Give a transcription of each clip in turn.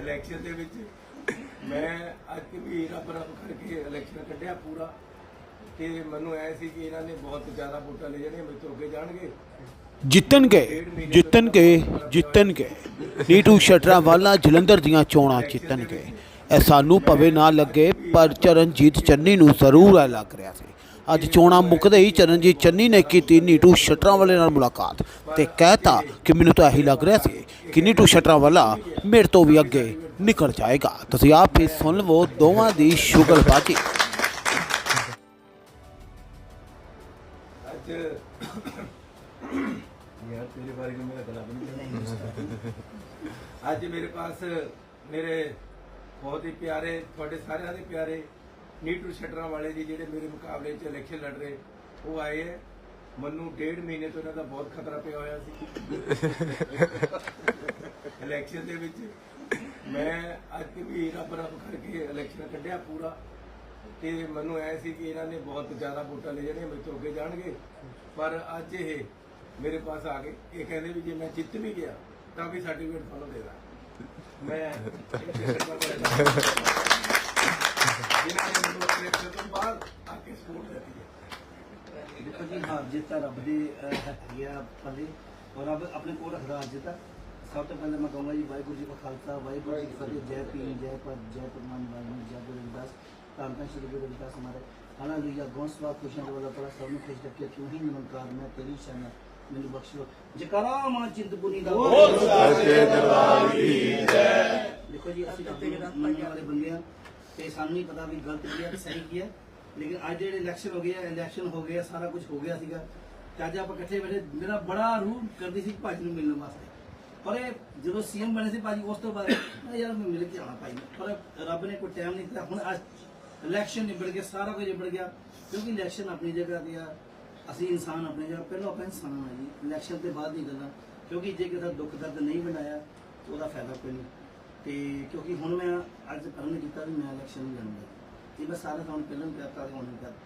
Election ਦੇ ਵਿੱਚ ਮੈਂ ਅੱਜ ਵੀ ਰੱਬ ਰੱਬ ਕਰਕੇ ਇਲੈਕਸ਼ਨ ਕੱਢਿਆ ਪੂਰਾ। ਤੇ ਮੈਨੂੰ ਐ ਸੀ ਕਿ ਇਹਨਾਂ ਨੇ ਬਹੁਤ ਜ਼ਿਆਦਾ ਵੋਟਾਂ ਲੈ ਜਾਣੀਆਂ ਮੇਰੇ ਤੋਂ ਅੱਗੇ ਜਾਣਗੇ। ਜਿੱਤਣਗੇ ਜਿੱਤਣਗੇ ਜਿੱਤਣਗੇ ਨੀਟੂ ਸ਼ਟਰਾ ਵਾਲਾ ਜਲੰਧਰ ਦੀਆਂ ਚੋਣਾਂ ਜਿੱਤਣਗੇ। ਇਹ ਸਾਨੂੰ ਭਵੇ ਨਾ ਲੱਗੇ ਪਰ ਚਰਨਜੀਤ ਚੰਨੀ ਨੂੰ ਜ਼ਰੂਰ ਇਹ ਲੱਗ ਰਿਹਾ ਸੀ। ਅੱਜ ਚੋਣਾਂ ਮੁੱਕਦੇ ਹੀ ਚਰਨਜੀਤ ਚੰਨੀ ਨੇ ਕੀਤੀ ਨੀਟੂ ਸ਼ਟਰਾ ਵਾਲੇ ਨਾਲ ਮੁਲਾਕਾਤ ਤੇ ਕਹਿਤਾ ਕਿ ਮੈਨੂੰ ਤਾਂ ਇਹੀ ਲੱਗ ਰਿਹਾ ਸੀ ਕਿ ਨੀਟੂ ਸ਼ਟਰਾ ਵਾਲਾ ਮੇਰੇ ਤੋਂ ਵੀ ਅੱਗੇ ਨਿਕਲ ਜਾਏਗਾ। ਤੁਸੀਂ ਆਪ ਹੀ ਸੁਣ ਲਵੋ ਦੋਵਾਂ ਦੀ ਸ਼ੁਗਲਬਾਜੀ। ਅੱਜ ਮੇਰੇ ਪਾਸ ਮੇਰੇ ਬਹੁਤ ਹੀ ਪਿਆਰੇ, ਤੁਹਾਡੇ ਸਾਰਿਆਂ ਦੇ ਪਿਆਰੇ ਨੀਟੂ ਸ਼ਟਰਾਂ ਵਾਲੇ ਜੀ ਜਿਹੜੇ ਮੇਰੇ ਮੁਕਾਬਲੇ 'ਚ ਇਲੈਕਸ਼ਨ ਲੜ ਰਹੇ, ਉਹ ਆਏ ਹੈ। ਮੈਨੂੰ ਡੇਢ ਮਹੀਨੇ ਤੋਂ ਇਹਨਾਂ ਦਾ ਬਹੁਤ ਖਤਰਾ ਪਿਆ ਹੋਇਆ ਸੀ। ਇਲੈਕਸ਼ਨ ਦੇ ਵਿੱਚ ਮੈਂ ਅੱਜ ਵੀ ਰੱਬ ਰੱਬ ਕਰਕੇ ਇਲੈਕਸ਼ਨ ਕੱਢਿਆ ਪੂਰਾ। ਤੇ ਮੈਨੂੰ ਐ ਸੀ ਕਿ ਇਹਨਾਂ ਨੇ ਬਹੁਤ ਜ਼ਿਆਦਾ ਵੋਟਾਂ ਲੈ ਜਾਣੀਆਂ, ਮੇਰੇ ਤੋਂ ਅੱਗੇ ਜਾਣਗੇ। ਪਰ ਅੱਜ ਇਹ ਮੇਰੇ ਪਾਸ ਆ ਗਏ। ਇਹ ਕਹਿੰਦੇ ਵੀ ਜੇ ਮੈਂ ਜਿੱਤ ਵੀ ਗਿਆ, ਤਾਂ ਵੀ ਸਰਟੀਫਿਕੇਟ ਤੁਹਾਨੂੰ ਦੇ ਦਾਂ ਮੈਂ ਜਿਨ੍ਹਾਂ ਨੇ ਮੈਨੂੰ ਇਲੈਕਸ਼ਨ ਤੋਂ ਬਾਅਦ ਆ ਕੇ ਸਪੋਰਟ ਦਿੱਤੀ ਹੈ ਦੇਖੋ ਜੀ ਹਾਰ ਜਿੱਤ ਤਾਂ ਰੱਬ ਦੇ ਅਹ, ਹੈਗੀ ਆ ਪੱਲੇ ਔਰ ਰੱਬ ਆਪਣੇ ਕੋਲ ਰੱਖਦਾ ਹਾਰ ਜਿੱਤ ਸਭ ਤੋਂ ਪਹਿਲਾਂ ਮੈਂ ਕਹੂੰਗਾ ਜੀ ਵਾਹਿਗੁਰੂ ਜੀ ਕਾ ਖਾਲਸਾ ਵਾਹਿਗੁਰੂ ਜੀ ਕੀ ਫਤਿਹ ਜੈ ਪੀਰ ਜੈ ਪਰ ਜੈ ਪਰਮਾਨ ਵਾਹਿਗੁਰੂ ਜੈ ਗੁਰੂ ਰਵਿਦਾਸ ਧੰਨ ਧੰਨ ਸ਼੍ਰੀ ਗੁਰੂ ਰਵਿਦਾਸ ਹਮਾਰੇ ਹਾਲੇਲੂਇਆ ਗੋਸਵਾ ਖੁਸ਼ੀਆਂ ਦਾ ਵਾਲਾ ਪੜਾ ਸਭ ਨੂੰ ਖੁਸ਼ ਰੱਖਿਆ ਕਿਉਂ ਹੀ ਨਿਮੰਕਾਰ ਮੈਂ ਤੇਰੀ ਸ਼ਰਨ ਮੈਨੂੰ ਬਖਸ਼ੋ ਜਕਰਾ ਮਾਂ ਚਿੰਤਪੁਰੀ ਦਾ ਬੋਲ ਸਾਚੇ ਦਰਬਾਰ ਕੀ ਜੈ ਦੇਖੋ ਜੀ ਅਸੀਂ ਨੂੰ ਮੰਨਣ ਵਾਲੇ ਬੰਦੇ ਆ ਤੇ ਸਾਨੂੰ ਨਹੀਂ ਪਤਾ ਵੀ ਗਲਤ ਕੀ ਹੈ ਤੇ ਸਹੀ ਕੀ ਹੈ। ਲੇਕਿਨ ਅੱਜ ਜਿਹੜੇ ਇਲੈਕਸ਼ਨ ਹੋ ਗਏ ਆ ਇਲੈਕਸ਼ਨ ਹੋ ਗਏ ਸਾਰਾ ਕੁਝ ਹੋ ਗਿਆ ਸੀਗਾ। ਤੇ ਅੱਜ ਆਪਾਂ ਇਕੱਠੇ ਬੈਠੇ, ਮੇਰਾ ਬੜਾ ਰੂਹ ਕਰਦੀ ਸੀ ਭਾਜੀ ਨੂੰ ਮਿਲਣ ਵਾਸਤੇ। ਪਰ ਇਹ ਜਦੋਂ ਸੀਐਮ ਬਣੇ ਸੀ ਭਾਜੀ, ਉਸ ਤੋਂ ਬਾਅਦ ਮੈਂ ਯਾਰ ਮੈਂ ਮਿਲ ਕੇ ਆਉਣਾ ਭਾਈ ਪਰ ਰੱਬ ਨੇ ਕੋਈ ਟਾਈਮ ਨਹੀਂ ਦਿੱਤਾ। ਹੁਣ ਅੱਜ ਇਲੈਕਸ਼ਨ ਨਿਬੜ ਗਿਆ, ਸਾਰਾ ਕੁਝ ਨਿਬੜ ਗਿਆ। ਕਿਉਂਕਿ ਇਲੈਕਸ਼ਨ ਆਪਣੀ ਜਗ੍ਹਾ ਤੇ ਆ। ਅਸੀਂ ਇਨਸਾਨ ਆਪਣੀ ਜਗ੍ਹਾ, ਪਹਿਲਾਂ ਆਪਾਂ ਇਨਸਾਨ ਆ ਜੀ। ਇਲੈਕਸ਼ਨ ਤੇ ਬਾਅਦ ਦੀ ਗੱਲਾਂ। ਕਿਉਂਕਿ ਜੇ ਕਿਸੇ ਦਾ ਦੁੱਖ ਦਰਦ ਨਹੀਂ ਬਣਾਇਆ, ਉਹਦਾ ਫਾਇਦਾ ਕੋਈ ਨਹੀਂ। ਤੇ ਕਿਉਂਕਿ ਹੁਣ ਮੈਂ ਅੱਜ ਕਰਨ ਕੀਤਾ ਵੀ ਮੈਂ ਇਲੈਕਸ਼ਨ ਨਹੀਂ ਲੜੂੰਗਾ ਇਹ ਮੈਂ ਸਾਰਾ ਤੁਹਾਨੂੰ ਪਹਿਲਾਂ ਵੀ ਕਰਤਾ ਤੇ ਹੁਣ ਵੀ ਕਰਤਾ।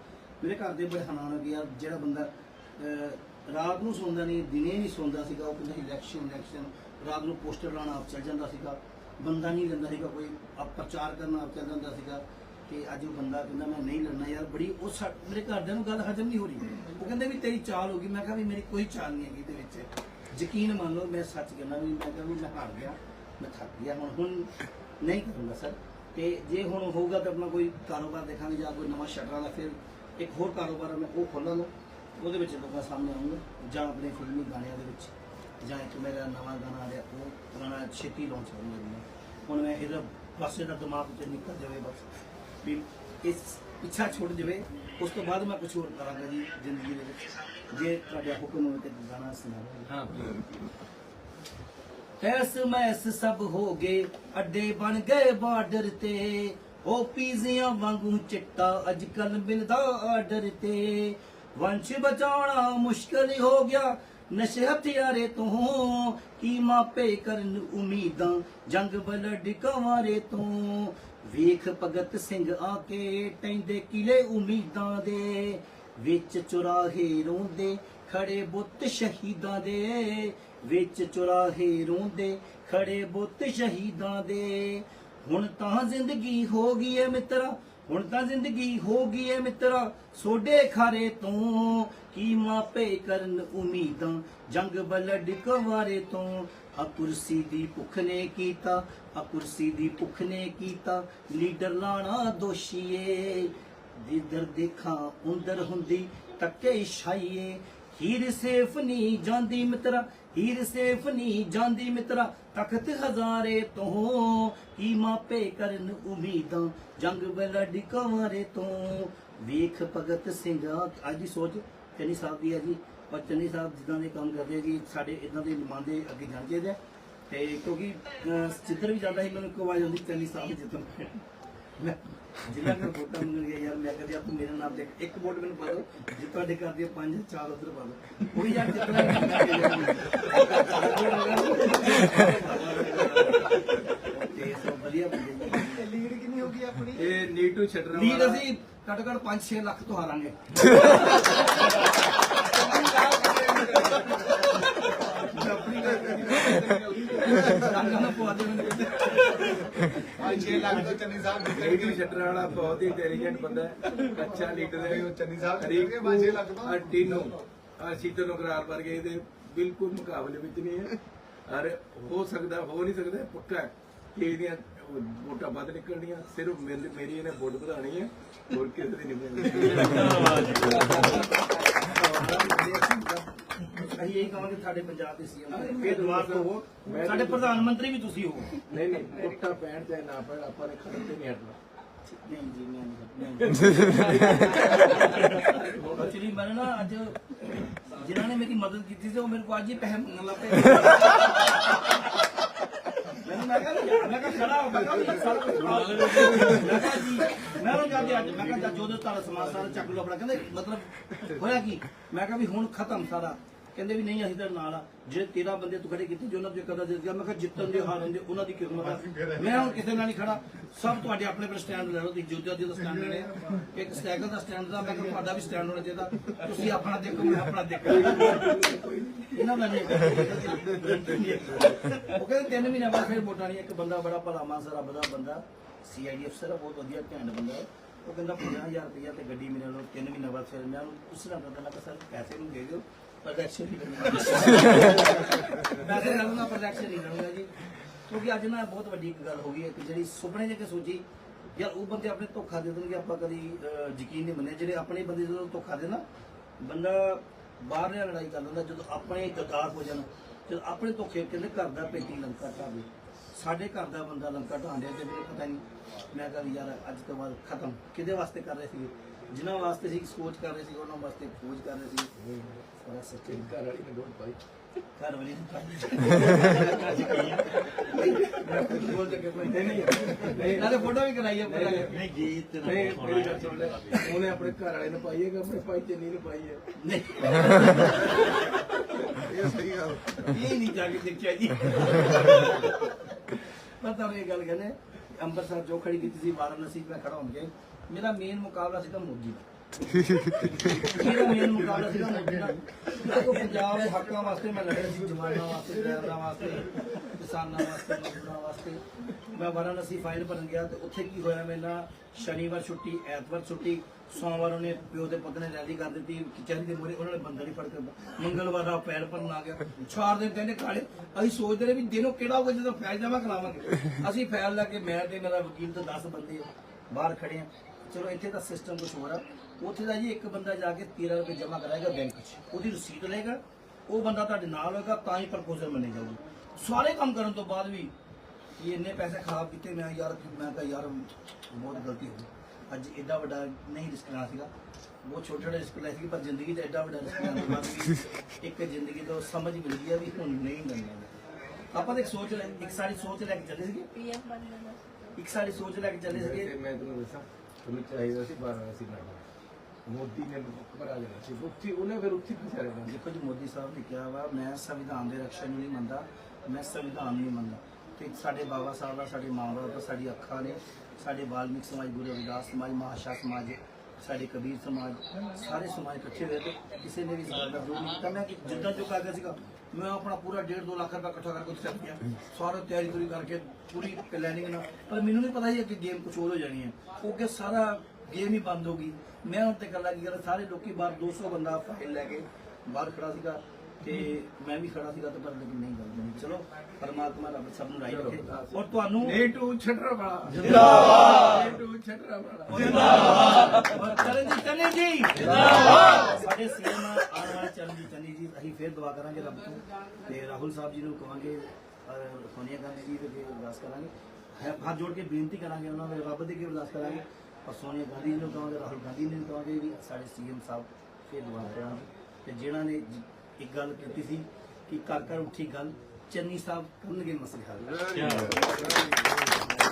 ਮੇਰੇ ਘਰ ਦੇ ਬੜੇ ਹੈਰਾਨ ਹੋ ਗਏ ਯਾਰ ਜਿਹੜਾ ਬੰਦਾ ਅਹ, ਰਾਤ ਨੂੰ ਸੌਂਦਾ ਨਹੀਂ ਦਿਨੇ ਨਹੀਂ ਸੌਂਦਾ ਸੀਗਾ ਉਹ ਕਹਿੰਦਾ ਇਲੈਕਸ਼ਨ ਇਲੈਕਸ਼ਨ ਰਾਤ ਨੂੰ ਪੋਸਟਰ ਲਾਉਣਾ ਆਪ ਚੱਲ ਜਾਂਦਾ ਸੀਗਾ। ਬੰਦਾ ਨਹੀਂ ਲੈਂਦਾ ਸੀਗਾ ਕੋਈ ਆਪ ਪ੍ਰਚਾਰ ਕਰਨਾ ਆਪ ਚੱਲ ਜਾਂਦਾ ਸੀਗਾ। ਕਿ ਅੱਜ ਉਹ ਬੰਦਾ ਕਹਿੰਦਾ ਮੈਂ ਨਹੀਂ ਲੜਨਾ ਯਾਰ ਬੜੀ ਉਹ ਸਾ- ਮੇਰੇ ਘਰਦਿਆਂ ਨੂੰ ਗੱਲ ਹਜਮ ਨਹੀਂ ਹੋ ਰਹੀ। ਉਹ ਕਹਿੰਦੇ ਵੀ ਤੇਰੀ ਚਾਲ ਹੋ ਗਈ। ਮੈਂ ਕਿਹਾ ਵੀ ਮੇਰੀ ਕੋਈ ਚਾਲ ਨਹੀਂ ਹੈਗੀ ਇਹਦੇ ਵਿੱਚ। ਯਕੀਨ ਮੰਨ ਲਓ ਮੈਂ ਸੱਚ ਕਹਿੰਦਾ ਵੀ ਮੈਂ ਕਿਹਾ ਵੀ ਮੈਂ ਹਾਰ ਗਿਆ। ਮੈਂ ਥੱਕ ਗਿਆ ਹੁਣ ਹੁਣ ਨਹੀਂ ਕਰੂੰਗਾ ਸਰ। ਤੇ ਜੇ ਹੁਣ ਹੋਊਗਾ ਤਾਂ ਆਪਣਾ ਕੋਈ ਕਾਰੋਬਾਰ ਦੇਖਾਂਗੇ ਜਾਂ ਕੋਈ ਨਵਾਂ ਸ਼ਟਰਾਂ ਦਾ ਫਿਰ ਇੱਕ ਹੋਰ ਕਾਰੋਬਾਰ ਆ, ਮੈਂ ਉਹ ਖੋਲਾਂਗਾ ਉਹਦੇ ਵਿੱਚ ਲੋਕਾਂ ਸਾਹਮਣੇ ਆਉਂਗਾ ਜਾਂ ਆਪਣੇ ਫਿਲਮੀ ਗਾਣਿਆਂ ਦੇ ਵਿੱਚ। ਜਾਂ ਇੱਕ ਮੇਰਾ ਨਵਾਂ ਗਾਣਾ ਆ ਰਿਹਾ ਉਹ ਗਾਣਾ ਛੇਤੀ ਲਾਂਚ ਕਰੂੰਗਾ ਮੈਂ ਹੁਣ ਮੈਂ ਇਹਦਾ ਪਾਸੇ ਦਾ ਦਿਮਾਗ ਤੇ ਨਿਕਲ ਜਾਵੇ ਬਸ। ਵੀ ਇਸ ਇੱਛਾ ਛੁੱਟ ਜਾਵੇ। ਉਸ ਤੋਂ ਬਾਅਦ ਮੈਂ ਕੁਝ ਹੋਰ ਕਰਾਂਗਾ ਜੀ ਜ਼ਿੰਦਗੀ ਦੇ ਵਿੱਚ। ਜੇ ਤੁਹਾਡਾ ਹੁਕਮ ਹੋਵੇ ਤੇ ਗਾਣਾ ਸੁਣਾਵਾਂਗਾ ਹਾਂ ਐਸ ਮੈਸ ਸਭ ਹੋ ਗਏ, ਅੱਡੇ ਬਣ ਗਏ ਬਾਰਡਰ ਤੇ। ਉਹ ਪੀਜ਼ਿਆਂ ਵਾਂਗੂ ਚਿੱਟਾ ਅੱਜ ਕੱਲ ਮਿਲਦਾ ਆਰਡਰ ਤੇ। ਵੰਸ਼ ਬਚਾਉਣਾ ਮੁਸ਼ਕਲ ਹੋ ਗਿਆ, ਨਸ਼ੇ ਹਥਿਆਰੇ ਤੋਂ। ਕੀ ਮਾਪੇ ਕਰਨ ਉਮੀਦਾਂ, ਜੰਗ ਬਲਡ ਕਵਾਰੇ ਤੋਂ। ਵੇਖ ਭਗਤ ਸਿੰਘ ਆ ਕੇ ਟੈਂਦੇ ਕਿਲੇ ਉਮੀਦਾਂ ਦੇ। ਵਿੱਚ ਚੁਰਾਹੇ ਰੋਂਦੇ, ਖੜੇ ਬੁੱਤ ਸ਼ਹੀਦਾਂ ਦੇ। ਵਿੱਚ ਚੁਰਾਹੇ ਰੋਂਦੇ, ਖੜੇ ਬੁੱਤ ਸ਼ਹੀਦਾਂ ਦੇ। ਹੁਣ ਤਾਂ ਜ਼ਿੰਦਗੀ ਹੋ ਗਈ ਏ ਮਿੱਤਰਾ, ਹੁਣ ਤਾਂ ਜ਼ਿੰਦਗੀ ਹੋ ਗਈ ਏ ਮਿੱਤਰਾ ਸੋਡੇ ਖਾਰੇ ਤੋਂ ਕੀ ਮਾਪੇ ਕਰਨ ਉਮੀਦਾਂ? ਜੰਗ ਬਲਡ ਕਵਾਰੇ ਤੋਂ। ਆ ਕੁਰਸੀ ਦੀ ਭੁੱਖ ਨੇ ਕੀਤਾ ਆ ਕੁਰਸੀ ਦੀ ਭੁੱਖ ਨੇ ਕੀਤਾ, ਲੀਡਰ ਲਾਣਾ ਦੋਸ਼ੀਏ ਜਿੱਧਰ ਦੇਖਾਂ ਉੰਦਰ ਹੁੰਦੀ ਤੱਕੇ ਛਾਈਏ। ਹੀਰ ਸੇਫ ਨਹੀਂ ਜਾਂਦੀ ਮਿੱਤਰਾ ਹੀਰ ਸੇਫ ਨਹੀਂ ਜਾਂਦੀ ਮਿੱਤਰਾ ਤਖਤ ਹਜ਼ਾਰੇ ਤੋਂ ਕੀ ਮਾਪੇ ਕਰਨ ਉਮੀਦਾਂ ਜੰਗ ਬਲਡ ਕਵਾਰੇ ਤੋਂ। ਵੇਖ ਭਗਤ ਸਿੰਘ ਅੱਜ ਦੀ ਸੋਚ ਚੰਨੀ ਸਾਹਿਬ ਦੀ ਹੈ ਜੀ ਪਰ ਚੰਨੀ ਸਾਹਿਬ ਜਿੱਦਾਂ ਦੇ ਕੰਮ ਕਰਦੇ ਆ ਜੀ ਸਾਡੇ ਇਦਾਂ ਦੇ ਨੁਮਾਇੰਦੇ ਅੱਗੇ ਜਾਣ ਚਾਹੀਦੇ ਆ। ਤੇ ਕਿਉਂਕਿ ਅਹ, ਜਿੱਧਰ ਵੀ ਜਾਂਦਾ ਸੀ ਮੈਨੂੰ ਇੱਕ ਆਵਾਜ਼ ਆਉਂਦੀ ਚੰਨੀ ਸਾਹਿਬ ਜਿੱਦਣ ਮੈਂ ਜਿੰਨਾ ਕਰ ਵੋਟਾਂ ਮੰਗਣ ਗਿਆ ਯਾਰ ਮੈਂ ਕਹਦੀ ਆ ਤੂੰ ਮੇਰੇ ਨਾਮ ਦੇ ਇੱਕ ਵੋਟ ਮੈਨੂੰ ਪਾ ਦਿਓ ਜੇ ਤੁਹਾਡੇ ਘਰ ਦੀਆਂ ਪੰਜ ਚਾਰ ਉਧਰ ਪਾ ਦਿਓ। ਉਹ ਯਾਰ ਜਿੱਤਣਾ ਤੇ ਸਭ ਵਧੀਆ ਬੰਦੇ ਲੀਡ ਕਿੰਨੀ ਹੋ ਗਈ ਆਪਣੀ? ਇਹ ਨੀਟੂ ਸ਼ਟਰਾਂ ਲੀਡ ਵਾਲਾ। ਅਸੀਂ ਘੱਟੋ ਘੱਟ 5-6 ਲੱਖ ਤੋਂ ਹਾਰਾਂਗੇ। ਆਪਣੀ ਗੱਲ ਸ਼ਟਰ ਵਾਲਾ ਬਹੁਤ ਹੀ ਇੰਟੈਲੀਜੈਂਟ ਬੰਦਾ ਹੈ। ਅੱਛਾ ਲੀਡਰ ਹੈ ਚੰਨੀ ਸਾਹਿਬ ਛੇ ਲੱਖ ਤੋਂ। ਟੀਨੋ ਔਰ ਸੀਤੋ ਨਗਰਾਲ ਵਰਗੇ ਦੇ ਬਿਲਕੁਲ ਮੁਕਾਬਲੇ ਵਿੱਚ ਨਹੀਂ ਹੈ। ਔਰ ਹੋ ਸਕਦਾ ਹੋ ਨਹੀਂ ਸਕਦਾ ਪੱਕਾ ਹੈ ਕਿ ਇਹਦੀਆਂ ਵੋਟਾਂ ਵੱਧ ਨਿਕਲਣੀਆਂ ਸਿਰਫ ਮੇਰੀ ਮੇਰੀ ਇਹਨੇ ਵੋਟ ਵਧਾਣੀ ਹੈ ਹੋਰ ਕਿਸੇ ਦੀ ਨਹੀਂ ਅਸੀਂ ਇਹੀ ਕਹਾਂਗੇ ਸਾਡੇ ਪੰਜਾਬ ਦੇ ਸੀਐਮ ਇਹ ਦਿਮਾਗ ਦੱਸੋ, ਹੋਵੋ ਮੈਂ ਸਾਡੇ ਤਾਂ- ਪ੍ਰਧਾਨ ਮੰਤਰੀ ਵੀ ਤੁਸੀਂ ਹੋ। ਨਹੀਂ ਨਹੀਂ ਵੋਟਾਂ ਪੈਣ ਚਾਹੇ ਨਾ ਪੈਣ ਆਪਾਂ ਨੇ ਖੜਨ ਤੇ ਨਹੀਂ ਹਟਣਾ। ਨਹੀਂ ਜੀ ਮੈਂ ਨਹੀਂ ਐਕਚੁਅਲੀ ਮੈਂ ਨਾ ਅੱਜ ਜਿਨ੍ਹਾਂ ਨੇ ਮੇਰੀ ਮਦਦ ਕੀਤੀ ਸੀ ਉਹ ਮੇਰੇ ਕੋਲ ਅੱਜ ਹੀ ਪੈਸੇ ਮੰਗਣ ਲੱਗ ਪਏ। ਮੈਂ ਕਿਹਾ ਮੈਂ ਕਿਹਾ ਖੜਾ ਹੋ ਮੈਂ ਕਿਹਾ ਵੀ ਮੈਂ ਕਿਹਾ ਜੀ, ਮੈਂ ਉਹਨਾਂ ਜਾਂਦੇ ਅੱਜ, ਮੈਂ ਕਿਹਾ ਜਦ ਤੁਹਾਡਾ ਸਮਾਨ ਸਾਰਾ ਚੱਕ ਲਓ ਆਪਣਾ। ਕਹਿੰਦੇ ਮਤਲਬ ਹੋਇਆ ਕੀ? ਮੈਂ ਕਿਹਾ ਵੀ ਹੁਣ ਖਤਮ ਸਾਰਾ। ਕਹਿੰਦੇ ਵੀ ਨਹੀਂ ਅਸੀਂ ਤਾਂ ਨਾਲ ਆ। ਜਿਹੜੇ 13 ਬੰਦੇ ਤੂੰ ਖੜੇ ਕੀਤੇ ਜੋ ਉਹਨਾਂ ਦੇ ਕਦਾ ਦੇ ਗਿਆ ਮੈਂ ਕਿਹਾ ਜਿੱਤਣ ਦੇ ਹਾਰਨ ਦੇ ਉਹਨਾਂ ਦੀ ਕਿਸਮਤ ਆ। ਮੈਂ ਹੁਣ ਕਿਸੇ ਨਾਲ ਨਹੀਂ ਖੜਾ। ਸਭ ਤੁਹਾਡੇ ਆਪਣੇ ਆਪਣੇ ਸਟੈਂਡ ਲੈ ਲਓ ਤੁਸੀਂ ਜੋਧਾ ਜੀ ਦਾ ਸਟੈਂਡ ਲੈਣੇ ਆ। ਇੱਕ ਸਾਈਕਲ ਦਾ ਸਟੈਂਡ ਦਾ ਮੈਂ ਕਿਹਾ ਤੁਹਾਡਾ ਵੀ ਸਟੈਂਡ ਹੋਣਾ ਚਾਹੀਦਾ। ਤੁਸੀਂ ਆਪਣਾ ਦੇਖੋ ਮੈਂ ਆਪਣਾ ਦੇਖਾਂ ਇਹਨਾਂ ਦਾ ਨਹੀਂ ਉਹ ਕਹਿੰਦੇ ਤਿੰਨ ਮਹੀਨੇ ਬਾਅਦ ਫਿਰ ਵੋਟਾਂ ਨਹੀਂ ਇੱਕ ਬੰਦਾ ਬੜਾ ਭਲਾ ਮਾਨਸਾ ਰੱਬ ਦਾ ਬੰਦਾ। ਸੀਆਈਡੀ ਅਫਸਰ ਆ ਬਹੁਤ ਵਧੀਆ ਘੈਂਟ ਬੰਦਾ ਹੈ। ਉਹ ਕਹਿੰਦਾ 50000 ਰੁਪਇਆ ਤੇ ਗੱਡੀ ਮੇਰੇ ਨਾਲ ਤਿੰਨ ਮਹੀਨੇ ਬਾਅਦ ਫਿਰ ਮੈਂ ਉਹਨੂੰ ਪੁੱਛਣਾ ਕਰਦਾ ਮੈਂ ਕਿਹਾ ਸਰ ਪੈਸੇ ਨੂੰ ਦੇ ਦਿਓ। ਪ੍ਰੋਡਕਸ਼ਨ ਨਹੀਂ ਕਰਨਾ ਪੈਸੇ ਲੱਗੂਗਾ ਪ੍ਰੋਡਕਸ਼ਨ ਨਹੀਂ ਕਰੂੰਗਾ ਜੀ। ਕਿਉਂਕਿ ਅੱਜ ਨਾ ਬਹੁਤ ਵੱਡੀ ਇੱਕ ਗੱਲ ਹੋ ਗਈ ਹੈ ਕਿ ਜਿਹੜੀ ਸੁਪਨੇ ਜੇ ਕੇ ਸੋਚੀ ਯਾਰ ਉਹ ਬੰਦੇ ਆਪਣੇ ਧੋਖਾ ਦੇ ਦੇਣਗੇ, ਆਪਾਂ ਕਦੀ ਯਕੀਨ ਨਹੀਂ ਮੰਨਿਆ। ਜਿਹੜੇ ਆਪਣੇ ਬੰਦੇ ਜਦੋਂ ਧੋਖਾ ਦੇ ਨਾ, ਬੰਦਾ ਬਾਹਰ ਨਾਲ ਲੜਾਈ ਕਰ ਲੈਂਦਾ, ਜਦੋਂ ਆਪਣੇ ਗਦਾਰ ਹੋ ਜਾਣ, ਜਦੋਂ ਆਪਣੇ ਧੋਖੇ ਕਹਿੰਦੇ ਘਰ ਦਾ ਪੇਟੀ ਲੰਕਾ ਢਾਵੇ ਸਾਡੇ ਘਰ ਦਾ ਬੰਦਾ ਲੰਕਾ ਢਾਉਂਦੇ ਤੇ ਮੈਨੂੰ ਪਤਾ ਨਹੀਂ ਮੈਂ ਕਿਹਾ ਵੀ ਯਾਰ ਅੱਜ ਤੋਂ ਬਾਅਦ ਖਤਮ। ਕਿਹਦੇ ਵਾਸਤੇ ਕਰ ਰਹੇ ਸੀ ਜਿਨ੍ਹਾਂ ਵਾਸਤੇ ਸੀ ਸੋਚ ਕਰ ਰਹੇ ਸੀ ਉਹਨਾਂ ਵਾਸਤੇ ਖੋਜ ਕਰ ਰਹੇ ਸੀ ਸਾਰਾ ਸੱਚੇ ਘਰ ਵਾਲੀ ਨੇ ਵੋਟ ਪਾਈ। ਘਰ ਵਾਲੀ ਬੋਲ ਕੇ ਕੋਈ ਨਹੀਂ। ਨਹੀਂ ਨਾਲੇ ਫੋਟੋ ਵੀ ਕਰਾਈ ਪੂਰਾ ਨਹੀਂ ਗੀਤ ਲੈ। ਉਹਨੇ ਆਪਣੇ ਘਰ ਵਾਲੇ ਨੂੰ ਪਾਈ ਹੈ ਕਿ ਆਪਣੇ ਭਾਈ ਚੰਨੀ ਨੂੰ ਪਾਈ ਹੈ? ਨਹੀਂ। ਇਹ ਸਹੀ ਗੱਲ। ਇਹ ਨਹੀਂ ਜਾ ਕੇ ਦੇਖਿਆ ਜੀ। ਮੈਂ ਤੁਹਾਨੂੰ ਇਹ ਗੱਲ ਕਹਿੰਦੇ, ਅੰਮ੍ਰਿਤਸਰ ਜੋ ਖੜੀ ਕੀਤੀ ਸੀ, ਵਾਰਾਣਸੀ ਮੈਂ ਖੜਾ ਹੋਣ ਕੇ, ਮੇਰਾ ਮੇਨ ਮੁਕਾਬਲਾ ਸੀਗਾ ਮੋਦੀ ਦਾ। ਮੇਰਾ ਮੇਨ ਮੁਕਾਬਲਾ ਸੀਗਾ ਦੇਖੋ ਪੰਜਾਬ ਦੇ ਹੱਕਾਂ ਵਾਸਤੇ ਮੈਂ ਲੜਿਆ ਸੀ ਜਵਾਨਾਂ ਵਾਸਤੇ ਡਰਾਈਵਰਾਂ ਵਾਸਤੇ ਕਿਸਾਨਾਂ ਵਾਸਤੇ ਮਜ਼ਦੂਰਾਂ ਵਾਸਤੇ ਮੈਂ ਵਾਰਾਣਸੀ ਫਾਈਲ ਭਰਨ ਗਿਆ ਤੇ ਉੱਥੇ ਕੀ ਹੋਇਆ, ਮੇਰੇ ਨਾਲ ਸ਼ਨੀਵਾਰ ਛੁੱਟੀ ਐਤਵਾਰ ਛੁੱਟੀ ਸੋਮਵਾਰ ਉਹਨੇ ਪਿਓ ਦੇ ਪੁੱਤ ਨੇ ਰੈਲੀ ਕਰ ਦਿੱਤੀ ਕਚਹਿਰੀ ਦੇ ਮੂਹਰੇ ਉਹਨਾਂ ਨੇ ਬੰਦਾ ਨਹੀਂ ਫੜ ਕੇ ਮੰਗਲਵਾਰ ਦਾ ਪੈਰ ਭਰਨ ਆ ਗਿਆ ਚਾਰ ਦਿਨ ਕਹਿੰਦੇ ਕਾਲੇ, ਅਸੀਂ ਸੋਚਦੇ ਰਹੇ ਵੀ ਦਿਨੋਂ ਕਿਹੜਾ ਹੋਊਗਾ ਜਦੋਂ ਫੈਲ ਜਮਾ ਕਰਾਵਾਂਗੇ। ਅਸੀਂ ਫੈਲ ਲਾ ਕੇ ਮੈਂ ਤੇ ਮੇਰਾ ਵਕੀਲ ਤੇ 10 ਬੰਦੇ, ਬਾਹਰ ਖੜੇ ਆ। ਚਲੋ ਇੱਥੇ ਤਾਂ ਸਿਸਟਮ ਕੁਝ ਹੋਰ ਆ ਉੱਥੇ ਦਾ ਜੀ ਇੱਕ ਬੰਦਾ ਜਾ ਕੇ 13 ਰੁਪਏ ਜਮਾ ਕਰਾਏਗਾ ਬੈਂਕ 'ਚ। ਉਹਦੀ ਰਸੀਦ ਲਏਗਾ ਉਹ ਬੰਦਾ ਤੁਹਾਡੇ ਨਾਲ ਹੋਏਗਾ ਤਾਂ ਹੀ ਪ੍ਰਪੋਜ਼ਲ ਮੰਨੀ ਜਾਊਗੀ। ਸਾਰੇ ਕੰਮ ਕਰਨ ਤੋਂ ਬਾਅਦ ਵੀ ਇਹ ਇੰਨੇ ਪੈਸੇ ਖਰਾਬ ਕੀਤੇ ਮੈਂ ਯਾਰ ਮੈਂ ਤਾਂ ਯਾਰ ਬਹੁਤ ਗਲਤੀ ਹੋ ਗਈ। ਅੱਜ ਐਡਾ ਵੱਡਾ ਨਹੀਂ ਰਿਸਕ ਲੈਣਾ ਸੀਗਾ। ਬਹੁਤ ਛੋਟਾ ਜਿਹਾ ਰਿਸਕ ਲਿਆ ਸੀ ਪਰ ਜ਼ਿੰਦਗੀ 'ਚ ਐਡਾ ਵੱਡਾ ਰਿਸਕ ਲੈਣ ਤੋਂ ਬਾਅਦ ਵੀ ਇੱਕ ਜ਼ਿੰਦਗੀ ਤੋਂ ਸਮਝ ਮਿਲ ਗਈ ਆ ਵੀ ਹੁਣ ਨਹੀਂ ਲੈਣਾ ਆਪਾਂ ਤਾਂ ਇੱਕ ਸੋਚ ਲੈ ਇੱਕ ਸਾਡੀ ਸੋਚ ਲੈ ਕੇ ਚੱਲੇ ਸੀਗੇ। ਪੀਐਮ ਬਣ ਜਾਣਾ। ਇੱਕ ਸਾਡੀ ਸੋਚ ਲੈ ਕੇ ਚੱਲੇ ਸੀਗੇ। ਮੈਂ ਤੁਹਾਨੂੰ ਦੱਸਾਂ ਤੁਹਾਨੂੰ ਚਾਹੀਦਾ ਸੀ ਵਾਰਾਣਸੀ ਲੜਨਾ। ਮੋਦੀ ਨੇ ਭਰਾ ਦੇਣਾ ਸੀ। ਉੱਥੇ ਉਹਨੇ ਫਿਰ ਉੱਥੇ ਫਸਿਆ ਰਹਿਣਾ ਸੀ ਦੇਖੋ ਜੀ, ਮੋਦੀ ਸਾਹਿਬ ਨੇ ਕਿਹਾ ਵਾ, ਮੈਂ ਸੰਵਿਧਾਨ ਦੇ ਰਕਸ਼ਾ ਨੂੰ ਨਹੀਂ ਮੰਨਦਾ, ਮੈਂ ਸੰਵਿਧਾਨ ਨੂੰ ਨਹੀਂ ਮੰਨਦਾ। ਤੇ ਸਾਡੇ ਬਾਬਾ ਸਾਹਿਬ ਦਾ ਸਾਡੇ ਮਾਂ ਬਾਪ ਦਾ ਸਾਡੀ ਅੱਖਾਂ ਨੇ, ਸਾਡੇ ਵਾਲਮੀਕ ਸਮਾਜ, ਗੁਰੂ ਰਵਿਦਾਸ ਸਮਾਜ, ਮਹਾਸ਼ਾ ਸਮਾਜ, ਸਾਡੇ ਕਬੀਰ ਸਮਾਜ, ਸਾਰੇ ਸਮਾਜ ਇਕੱਠੇ ਹੋਏ ਤੇ ਕਿਸੇ ਨੇ ਵੀ ਸਾਡਾ ਜੋ ਵੀ ਕੀਤਾ। ਮੈਂ ਕਿ ਜਿੱਦਾਂ ਜੋ ਕਰ ਗਿਆ ਸੀਗਾ, ਮੈਂ ਆਪਣਾ ਪੂਰਾ 1.5 2 ਲੱਖ ਰੁਪਏ ਇਕੱਠਾ ਕਰਕੇ ਉੱਥੇ ਚੱਲ ਗਿਆ ਸਾਰਾ ਤਿਆਰੀ ਤੁਰੀ ਕਰਕੇ ਪੂਰੀ ਪਲੈਨਿੰਗ ਨਾਲ। ਪਰ ਮੈਨੂੰ ਨਹੀਂ ਪਤਾ ਸੀ ਕਿ ਗੇਮ ਕੁਝ ਹੋਰ ਹੋ ਜਾਣੀ ਹੈ। ਉਹ ਕਿ ਸਾਰਾ ਗੇਮ ਹੀ ਬੰਦ ਹੋ ਗਈ। ਮੈਂ ਹੁਣ ਤੇ ਗੱਲਾਂ ਕੀ ਕਰ ਸਾਰੇ ਲੋਕੀ ਬਾਹਰ 200 ਬੰਦਾ ਫਾਈਲ ਲੈ ਕੇ ਬਾਹਰ ਖੜਾ ਸੀਗਾ ਤੇ ਮੈਂ ਵੀ ਖੜਾ ਸੀਗਾ ਤੇ ਪਰ ਲੇਕਿਨ ਨਹੀਂ ਗੱਲ ਬਣੀ ਚਲੋ ਪਰਮਾਤਮਾ ਰੱਬ ਸਭ ਨੂੰ ਰਾਈ ਰੱਖੇ। ਔਰ ਤੁਹਾਨੂੰ ਨੀਟੂ ਛੱਡਰ ਵਾਲਾ। ਜਿੰਦਾਬਾਦ। ਨੀਟੂ ਛੱਡਰ ਵਾਲਾ। ਔਰ ਚਰਨਜੀਤ ਚੰਨੀ ਜੀ ਜਿੰਦਾਬਾਦ। ਸਾਡੇ ਸੀਐਮ ਆਉਣ ਵਾਲੇ ਚਰਨਜੀਤ ਚੰਨੀ ਜੀ। ਅਸੀਂ ਫੇਰ ਦੁਆ ਕਰਾਂਗੇ ਰੱਬ ਤੋਂ ਤੇ ਰਾਹੁਲ ਸਾਹਿਬ ਜੀ ਨੂੰ ਕਹਾਂਗੇ ਔਰ ਸੋਨੀਆ ਗਾਂਧੀ ਜੀ ਦੇ ਅੱਗੇ ਅਰਦਾਸ ਕਰਾਂਗੇ। ਹੱਥ ਜੋੜ ਕੇ ਬੇਨਤੀ ਕਰਾਂਗੇ ਉਹਨਾਂ ਦੇ ਰੱਬ ਦੇ ਅੱਗੇ ਅਰਦਾਸ ਕਰਾਂਗੇ। ਔਰ ਸੋਨੀਆ ਗਾਂਧੀ ਜੀ ਨੂੰ ਕਹਾਂਗੇ, ਰਾਹੁਲ ਗਾਂਧੀ ਜੀ ਨੂੰ ਕਹਾਂਗੇ ਵੀ ਸਾਡੇ ਸੀਐਮ ਸਾਹਿਬ ਫੇਰ ਦੁਆ ਕਰਾਂਗੇ ਤੇ ਜਿਹਨਾਂ ਨੇ ਜ- ਇੱਕ ਗੱਲ ਕੀਤੀ ਸੀ ਕਿ ਘਰ ਘਰ ਉੱਠੀ ਗੱਲ, ਚੰਨੀ ਸਾਹਿਬ ਕਰਨਗੇ ਮਸਲੇ ਹੱਲ।